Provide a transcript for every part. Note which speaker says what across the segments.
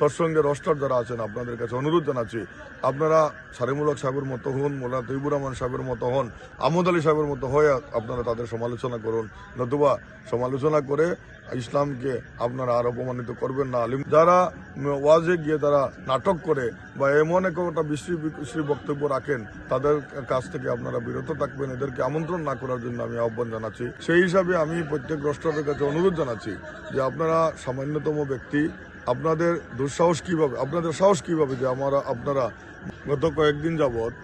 Speaker 1: তোর সঙ্গে রস্টার যারা আছেন, আপনাদের কাছে অনুরোধ জানাচ্ছি, আপনারা সারিমূলক সাহেবের মতো হন মোলা তৈবুর রহমান সাহেবের মতো হন আমদ আলী সাহেবের মতো হয়ে আপনারা তাদের সমালোচনা করুন। নতুবা সমালোচনা করে ইসলামকে আপনারা আর অপমানিত করবেন না। আলিম যারা ওয়াজে গিয়ে তারা নাটক করে বা এমন একটা বিশ্রী বিশ্রী বক্তব্য রাখেন, তাদের কাছ থেকে আপনারা বিরত থাকবেন। এদেরকে আমন্ত্রণ না করার জন্য আমি আহ্বান জানাচ্ছি। সেই হিসাবে আমি প্রত্যেক রাষ্ট্রের কাছে অনুরোধ জানাচ্ছি যে আপনারা সামান্যতম ব্যক্তি আপনাদের দুঃসাহস কীভাবে, আপনাদের সাহস কীভাবে যে আমরা, আপনারা গত কয়েকদিন যাবৎ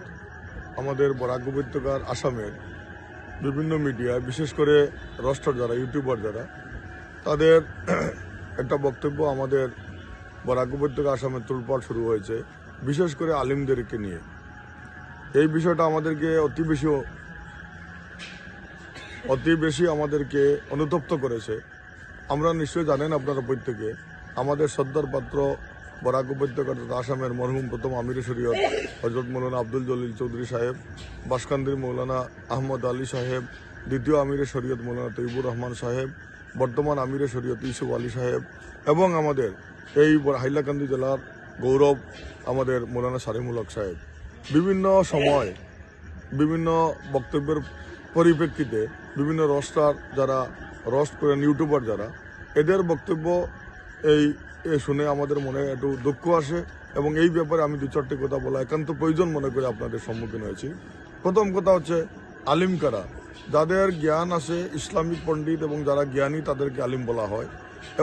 Speaker 1: আমাদের বরাক উপত্যকার আসামের বিভিন্ন মিডিয়ায়, বিশেষ করে রস্টার যারা, ইউটিউবার যারা, তাদের একটা বক্তব্য আমাদের বরাক উপত্যকা আসামের তোলপাড় শুরু হয়েছে, বিশেষ করে আলিমদেরকে নিয়ে। এই বিষয়টা আমাদেরকে অতি বেশি অতি বেশি আমাদেরকে অনুতপ্ত করেছে। আমরা নিশ্চয়ই জানেন আপনারা প্রত্যেকে আমাদের সর্দার পাত্র বরাক উপত্যকা তথা আসামের মরহুম প্রথম আমির শরীয়ত হজরত মৌলানা আব্দুল জলিল চৌধুরী সাহেব, বাসকান্দির মৌলানা আহমদ আলী সাহেব, দ্বিতীয় আমিরে শরীয়ত মৌলানা তৈবুর রহমান সাহেব, বর্তমান আমিরে শরীয়ত ইউসুফ আলী সাহেব এবং আমাদের এই হাইলাকান্দি জেলার গৌরব আমাদের মৌলানা সারিমুলক সাহেব। বিভিন্ন সময়, বিভিন্ন বক্তব্যের পরিপ্রেক্ষিতে বিভিন্ন রস্টার যারা রস্ট করেন ইউটিউবার যারা, এদের বক্তব্য এই শুনে আমাদের মনে একটু দুঃখ আসে এবং এই ব্যাপারে আমি দু চারটি কথা বলা একান্ত প্রয়োজন মনে করে আপনাদের সম্মুখীন হয়েছি। প্রথম কথা হচ্ছে আলিম কারা? যাদের জ্ঞান আছে, ইসলামিক পণ্ডিত এবং যারা জ্ঞানী তাদেরকে আলিম বলা হয়।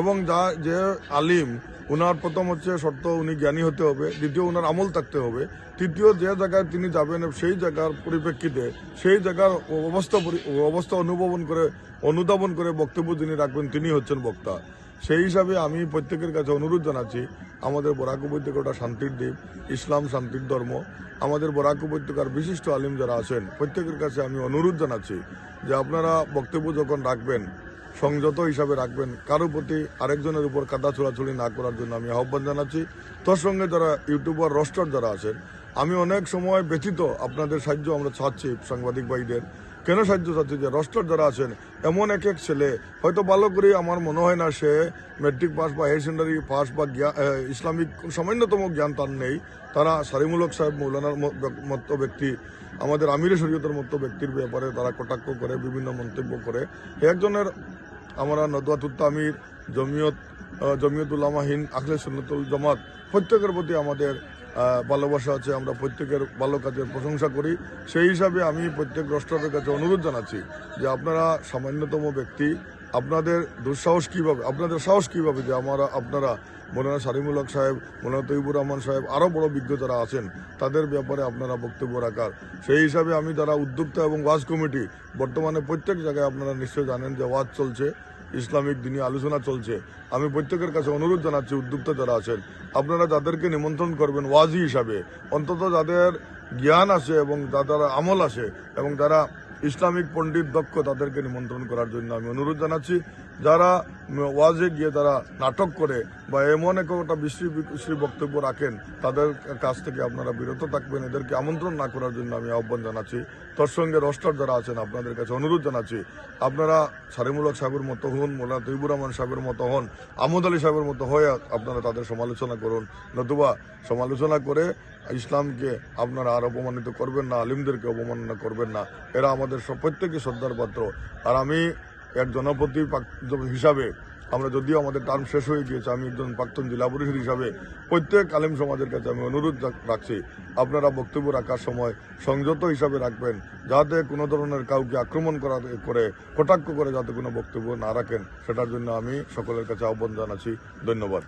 Speaker 1: এবং যা, যে আলিম, উনার প্রথম হচ্ছে শর্ত উনি জ্ঞানী হতে হবে, দ্বিতীয় উনার আমল থাকতে হবে, তৃতীয় যে জায়গায় তিনি যাবেন সেই জায়গার পরিপ্রেক্ষিতে সেই জায়গার অবস্থা অবস্থা অনুভবন করে, অনুধাবন করে বক্তব্য যিনি রাখবেন তিনি হচ্ছেন বক্তা। সেই হিসাবে আমি প্রত্যেকের কাছে অনুরোধ জানাচ্ছি, আমাদের বরাক উপত্যকাটা শান্তির দ্বীপ, ইসলাম শান্তির ধর্ম। আমাদের বরাক উপত্যকার বিশিষ্ট আলিম যারা আছেন, প্রত্যেকের কাছে আমি অনুরোধ জানাচ্ছি যে আপনারা বক্তব্য যখন রাখবেন, সংযত হিসাবে রাখবেন, কারও প্রতি আরেকজনের উপর কাদা ছোড়াছুড়ি না করার জন্য আমি আহ্বান জানাচ্ছি। তোর সঙ্গে যারা ইউটিউবার, রস্টার যারা আছেন, আমি অনেক সময় ব্যথিত আপনাদের সাহায্য আমরা চাচ্ছি সাংবাদিক ভাইদের। কেন সাহায্য চাচ্ছি যে রস্টার যারা আছেন এমন এক এক ছেলে হয়তো ভালো করে আমার মনে হয় না সে মেট্রিক পাস বা হায়ার সেকেন্ডারি পাস বা ইসলামিক সামান্যতম জ্ঞান তার নেই। তারা সারিমূলক সাহেব মৌলানার মতো ব্যক্তি আমাদের আমিরে শরীয়তের মতো ব্যক্তির ব্যাপারে তারা কটাক্ষ করে বিভিন্ন মন্তব্য করে। একজনের আমরা নদওয়াতুত আমির জমিয়ত আহ, জমিয়ত উলামাহীন আখলে সুন্নতুল জামাত প্রত্যেকের প্রতি আমাদের ভালোবাসা আছে, আমরা প্রত্যেকের ভালো কাজের প্রশংসা করি। সেই হিসাবে আমি প্রত্যেক রাষ্ট্রের কাছে অনুরোধ জানাচ্ছি যে আপনারা সামান্যতম ব্যক্তি, আপনাদের দুঃসাহস কীভাবে, আপনাদের সাহস কীভাবে যে আমরা, আপনারা মৌলানা সারিমুলক সাহেব, মৌলানা তৈবুর রহমান সাহেব আরও বড় বিজ্ঞ যারা আছেন, তাদের ব্যাপারে আপনারা বক্তব্য রাখার। সেই হিসাবে আমি যারা উদ্যোক্তা এবং ওয়াজ কমিটি, বর্তমানে প্রত্যেক জায়গায় আপনারা নিশ্চয় জানেন যে ওয়াজ চলছে। ইসলামিক দিনী আলোচনা চলছে। আমি প্রত্যেকের কাছে অনুরোধ জানাচ্ছি, উদ্যোক্তা যারা আছেন, আপনারা যাদেরকে নিমন্ত্রণ করবেন ওয়াজি হিসাবে, অন্তত যাদের জ্ঞান আছে এবং যাদের আমল আছে এবং যারা ইসলামিক পণ্ডিত দক্ষ, তাদেরকে নিমন্ত্রণ করার জন্য আমি অনুরোধ জানাচ্ছি। যারা ওয়াজে গিয়ে তারা নাটক করে বা এমন একটা বিশ্রী বিশ্রী বক্তব্য রাখেন, তাদের কাছ থেকে আপনারা বিরত থাকবেন। এদেরকে আমন্ত্রণ না করার জন্য আমি আহ্বান জানাচ্ছি। তোর সঙ্গে রস্টার যারা আছেন, আপনাদের কাছে অনুরোধ জানাচ্ছি। আপনারা সারিমুলক সাহেবের মতো হন, মোলানা তৈবুর রহমান সাহেবের মতো হন আমদ আলী সাহেবের মতো হয়ে আপনারা তাদের সমালোচনা করুন। নতুবা সমালোচনা করে ইসলামকে আপনারা আর অপমানিত করবেন না, আলিমদেরকে অপমাননা করবেন না। এরা আমাদের প্রত্যেকে শ্রদ্ধার পাত্র। আর আমি এক জনপ্রতি হিসাবে আমরা যদিও আমাদের টার্ম শেষ হয়ে গিয়েছে, আমি একজন প্রাক্তন জেলা পরিষদ হিসাবে প্রত্যেক আলিম সমাজের কাছে আমি অনুরোধ রাখছি, আপনারা বক্তব্য রাখার সময় সংযত হিসাবে রাখবেন, যাতে কোনো ধরনের কাউকে আক্রমণ করা করে, কটাক্ষ করে যাতে কোনো বক্তব্য না রাখেন, সেটার জন্য আমি সকলের কাছে আহ্বান জানাচ্ছি, ধন্যবাদ।